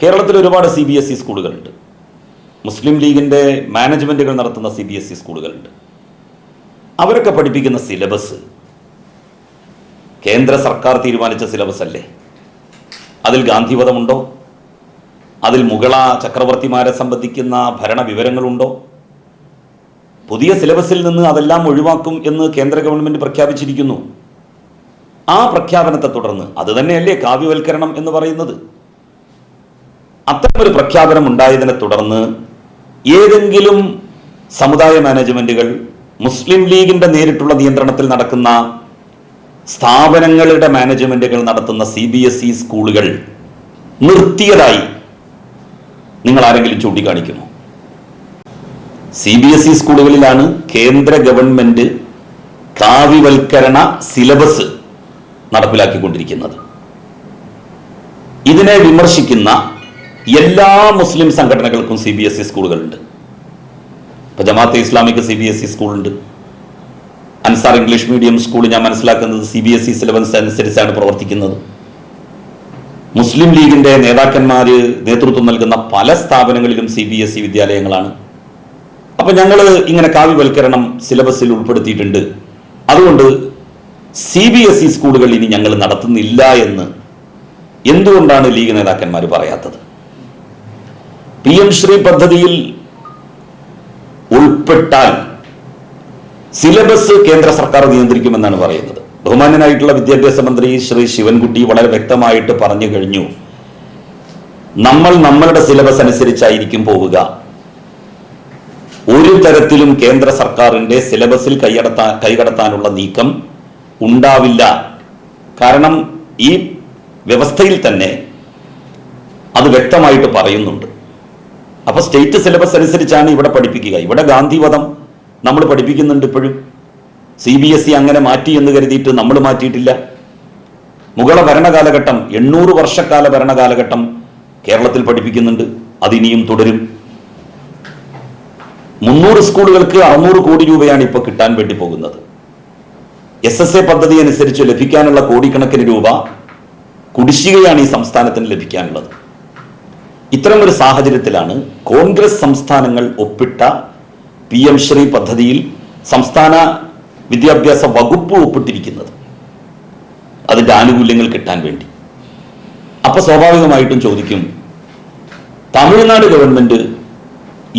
കേരളത്തിൽ ഒരുപാട് C B S E സ്കൂളുകളുണ്ട്. മുസ്ലിം ലീഗിന്റെ മാനേജ്മെന്റുകൾ നടത്തുന്ന സി ബി എസ് ഇ സ്കൂളുകളുണ്ട്. അവരൊക്കെ പഠിപ്പിക്കുന്ന സിലബസ് കേന്ദ്ര സർക്കാർ തീരുമാനിച്ച സിലബസ് അല്ലേ? അതിൽ ഗാന്ധിവധമുണ്ടോ? അതിൽ മുഗള ചക്രവർത്തിമാരെ സംബന്ധിക്കുന്ന ഭരണ വിവരങ്ങളുണ്ടോ? പുതിയ സിലബസിൽ നിന്ന് അതെല്ലാം ഒഴിവാക്കും എന്ന് കേന്ദ്ര ഗവൺമെന്റ് പ്രഖ്യാപിച്ചിരിക്കുന്നു. ആ പ്രഖ്യാപനത്തെ തുടർന്ന് അത് തന്നെയല്ലേ കാവ്യവൽക്കരണം എന്ന് പറയുന്നത്? അത്തരമൊരു പ്രഖ്യാപനം ഉണ്ടായതിനെ തുടർന്ന് ഏതെങ്കിലും സമുദായ മാനേജ്മെന്റുകൾ മുസ്ലിം ലീഗിന്റെ നേരിട്ടുള്ള നിയന്ത്രണത്തിൽ നടക്കുന്ന സ്ഥാപനങ്ങളുടെ മാനേജ്മെന്റുകൾ നടത്തുന്ന സി ബി എസ് ഇ സ്കൂളുകൾ നിർത്തിയതായി നിങ്ങൾ ആരെങ്കിലും ചൂണ്ടിക്കാണിക്കുമോ? സി ബി എസ് ഇ സ്കൂളുകളിലാണ് കേന്ദ്ര ഗവൺമെന്റ് കാവ്യവൽക്കരണ സിലബസ് നടപ്പിലാക്കിക്കൊണ്ടിരിക്കുന്നത്. ഇതിനെ വിമർശിക്കുന്ന എല്ലാ മുസ്ലിം സംഘടനകൾക്കും സി ബി എസ് ഇ സ്കൂളുകളുണ്ട്. ഇപ്പൊ ജമാഅത്തെ ഇസ്ലാമിക്ക് സി ബി എസ് ഇ സ്കൂളുണ്ട്. അൻസാർ ഇംഗ്ലീഷ് മീഡിയം സ്കൂൾ ഞാൻ മനസ്സിലാക്കുന്നത് C B S E syllabus അനുസരിച്ചാണ് പ്രവർത്തിക്കുന്നത്. മുസ്ലിം ലീഗിന്റെ നേതാക്കന്മാർ നേതൃത്വം നൽകുന്ന പല സ്ഥാപനങ്ങളിലും സി ബി എസ് ഇ വിദ്യാലയങ്ങളാണ്. അപ്പൊ ഞങ്ങൾ ഇങ്ങനെ കാവ്യവൽക്കരണം സിലബസിൽ ഉൾപ്പെടുത്തിയിട്ടുണ്ട്. അതുകൊണ്ട് സി ബി എസ് ഇ സ്കൂളുകൾ ഇനി ഞങ്ങൾ നടത്തുന്നില്ല എന്ന് എന്തുകൊണ്ടാണ് ലീഗ് നേതാക്കന്മാർ പറയാത്തത്? പി എം ശ്രീ പദ്ധതിയിൽ ഉൾപ്പെട്ടാൽ സിലബസ് കേന്ദ്ര സർക്കാർ നിയന്ത്രിക്കുമെന്നാണ് പറയുന്നത്. ബഹുമാനനായിട്ടുള്ള വിദ്യാഭ്യാസ മന്ത്രി ശ്രീ ശിവൻകുട്ടി വളരെ വ്യക്തമായിട്ട് പറഞ്ഞു കഴിഞ്ഞു. നമ്മൾ നമ്മളുടെ സിലബസ് അനുസരിച്ചായിരിക്കും പോവുക. ഒരു തരത്തിലും കേന്ദ്ര സർക്കാരിന്റെ സിലബസിൽ കൈയടത്താൻ കൈകടത്താനുള്ള നീക്കം ഉണ്ടാവില്ല. കാരണം ഈ വ്യവസ്ഥയിൽ തന്നെ അത് വ്യക്തമായിട്ട് പറയുന്നുണ്ട്. അപ്പൊ സ്റ്റേറ്റ് സിലബസ് അനുസരിച്ചാണ് ഇവിടെ പഠിപ്പിക്കുക. ഇവിടെ ഗാന്ധിവധം നമ്മൾ പഠിപ്പിക്കുന്നുണ്ട് ഇപ്പോഴും. സി ബി എസ് ഇ അങ്ങനെ മാറ്റി എന്ന് കരുതിയിട്ട് നമ്മൾ മാറ്റിയിട്ടില്ല. മുഗള ഭരണകാലഘട്ടം എണ്ണൂറ് വർഷക്കാല ഭരണകാലഘട്ടം കേരളത്തിൽ പഠിപ്പിക്കുന്നുണ്ട്. അതിനിയും തുടരും. മുന്നൂറ് സ്കൂളുകൾക്ക് അറുന്നൂറ് കോടി രൂപയാണ് ഇപ്പോൾ കിട്ടാൻ വേണ്ടി പോകുന്നത്. എസ് എസ് എ പദ്ധതി അനുസരിച്ച് ലഭിക്കാനുള്ള കോടിക്കണക്കിന് രൂപ കുടിശ്ശികയാണ് ഈ സംസ്ഥാനത്തിന് ലഭിക്കാനുള്ളത്. ഇത്തരം ഒരു സാഹചര്യത്തിലാണ് കോൺഗ്രസ് സംസ്ഥാനങ്ങൾ ഒപ്പിട്ട പി എം ശ്രീ പദ്ധതിയിൽ സംസ്ഥാന വിദ്യാഭ്യാസ വകുപ്പ് ഒപ്പിട്ടിരിക്കുന്നത്. അതിന്റെ ആനുകൂല്യങ്ങൾ കിട്ടാൻ വേണ്ടി. അപ്പൊ സ്വാഭാവികമായിട്ടും ചോദിക്കും തമിഴ്നാട് ഗവൺമെന്റ്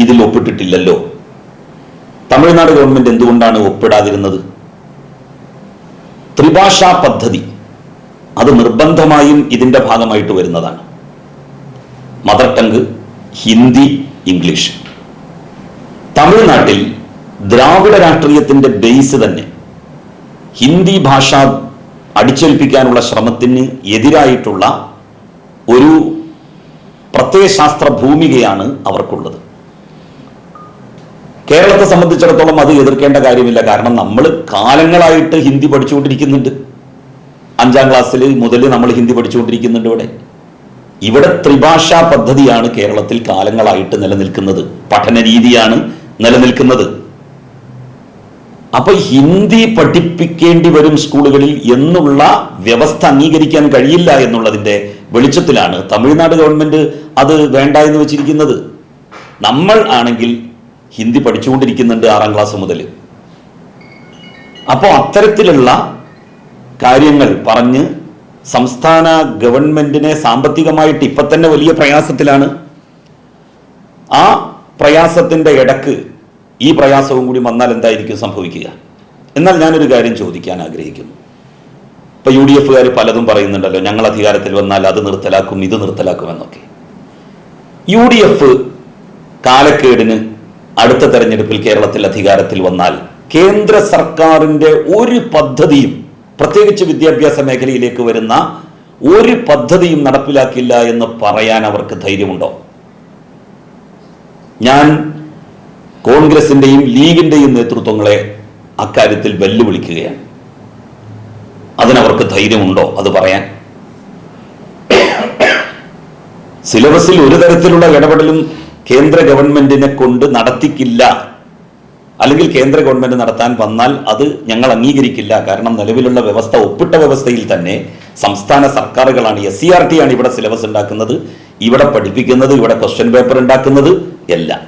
ഇതിൽ ഒപ്പിട്ടിട്ടില്ലല്ലോ? തമിഴ്നാട് ഗവൺമെന്റ് എന്തുകൊണ്ടാണ് ഒപ്പിടാതിരുന്നത്? ത്രിഭാഷാ പദ്ധതി അത് നിർബന്ധമായും ഇതിന്റെ ഭാഗമായിട്ട് വരുന്നതാണ്. Mother tongue Hindi English. തമിഴ്നാട്ടിൽ ദ്രാവിഡ രാഷ്ട്രീയത്തിന്റെ ബേസ് തന്നെ ഹിന്ദി ഭാഷ അടിച്ചേൽപ്പിക്കാനുള്ള ശ്രമത്തിന് എതിരായിട്ടുള്ള ഒരു പ്രത്യയശാസ്ത്ര ഭൂമികയാണ് അവർക്കുള്ളത്. കേരളത്തെ സംബന്ധിച്ചിടത്തോളം അത് എതിർക്കേണ്ട കാര്യമില്ല. കാരണം നമ്മൾ കാലങ്ങളായിട്ട് ഹിന്ദി പഠിച്ചുകൊണ്ടിരിക്കുന്നുണ്ട്. അഞ്ചാം ക്ലാസ്സിൽ മുതൽ നമ്മൾ ഹിന്ദി പഠിച്ചുകൊണ്ടിരിക്കുന്നുണ്ട് ഇവിടെ. ഇവിടെ ത്രിഭാഷാ പദ്ധതിയാണ് കേരളത്തിൽ കാലങ്ങളായിട്ട് നിലനിൽക്കുന്നത്. പഠന രീതിയാണ് നിലനിൽക്കുന്നത്. അപ്പൊ ഹിന്ദി പഠിപ്പിക്കേണ്ടി വരും സ്കൂളുകളിൽ എന്നുള്ള വ്യവസ്ഥ അംഗീകരിക്കാൻ കഴിയില്ല എന്നുള്ളതിന്റെ വെളിച്ചത്തിലാണ് തമിഴ്നാട് ഗവൺമെന്റ് അത് വേണ്ട എന്ന് വെച്ചിരിക്കുന്നത്. നമ്മൾ ആണെങ്കിൽ ഹിന്ദി പഠിച്ചുകൊണ്ടിരിക്കുന്നുണ്ട് ആറാം ക്ലാസ് മുതൽ. അപ്പോൾ അത്തരത്തിലുള്ള കാര്യങ്ങൾ പറഞ്ഞ് സംസ്ഥാന ഗവൺമെന്റിനെ സാമ്പത്തികമായിട്ട് ഇപ്പൊ തന്നെ വലിയ പ്രയാസത്തിലാണ്. ആ പ്രയാസത്തിന്റെ ഇടയ്ക്ക് ഈ പ്രയാസവും കൂടി വന്നാൽ എന്തായിരിക്കും സംഭവിക്കുക? എന്നാൽ ഞാനൊരു കാര്യം ചോദിക്കാൻ ആഗ്രഹിക്കുന്നു. ഇപ്പൊ യു ഡി എഫുകാർ പലതും പറയുന്നുണ്ടല്ലോ ഞങ്ങൾ അധികാരത്തിൽ വന്നാൽ അത് നിർത്തലാക്കും ഇത് നിർത്തലാക്കും എന്നൊക്കെ. യു ഡി എഫ് കാലക്കേടിന് അടുത്ത തെരഞ്ഞെടുപ്പിൽ കേരളത്തിൽ അധികാരത്തിൽ വന്നാൽ കേന്ദ്ര സർക്കാരിന്റെ ഒരു പദ്ധതിയും പ്രത്യേകിച്ച് വിദ്യാഭ്യാസ മേഖലയിലേക്ക് വരുന്ന ഒരു പദ്ധതിയും നടപ്പിലാക്കില്ല എന്ന് പറയാൻ അവർക്ക് ധൈര്യമുണ്ടോ? ഞാൻ കോൺഗ്രസിന്റെയും ലീഗിന്റെയും നേതൃത്വങ്ങളെ അക്കാര്യത്തിൽ വെല്ലുവിളിക്കുകയാണ്. അതിനവർക്ക് ധൈര്യമുണ്ടോ അത് പറയാൻ? സിലബസിൽ ഒരു തരത്തിലുള്ള ഇടപെടലും കേന്ദ്ര ഗവൺമെന്റിനെ കൊണ്ട് നടത്തിക്കില്ല. അല്ലെങ്കിൽ കേന്ദ്ര ഗവൺമെന്റ് നടത്താൻ വന്നാൽ അത് ഞങ്ങൾ അംഗീകരിക്കില്ല. കാരണം നിലവിലുള്ള വ്യവസ്ഥ ഒപ്പിട്ട വ്യവസ്ഥയിൽ തന്നെ സംസ്ഥാന സർക്കാരുകളാണ് എസ് സി ആർ ടി ആണ് ഇവിടെ സിലബസ് ഉണ്ടാക്കുന്നത്. ഇവിടെ പഠിപ്പിക്കുന്നത് ഇവിടെ ക്വസ്റ്റ്യൻ പേപ്പർ ഉണ്ടാക്കുന്നത് എല്ലാം.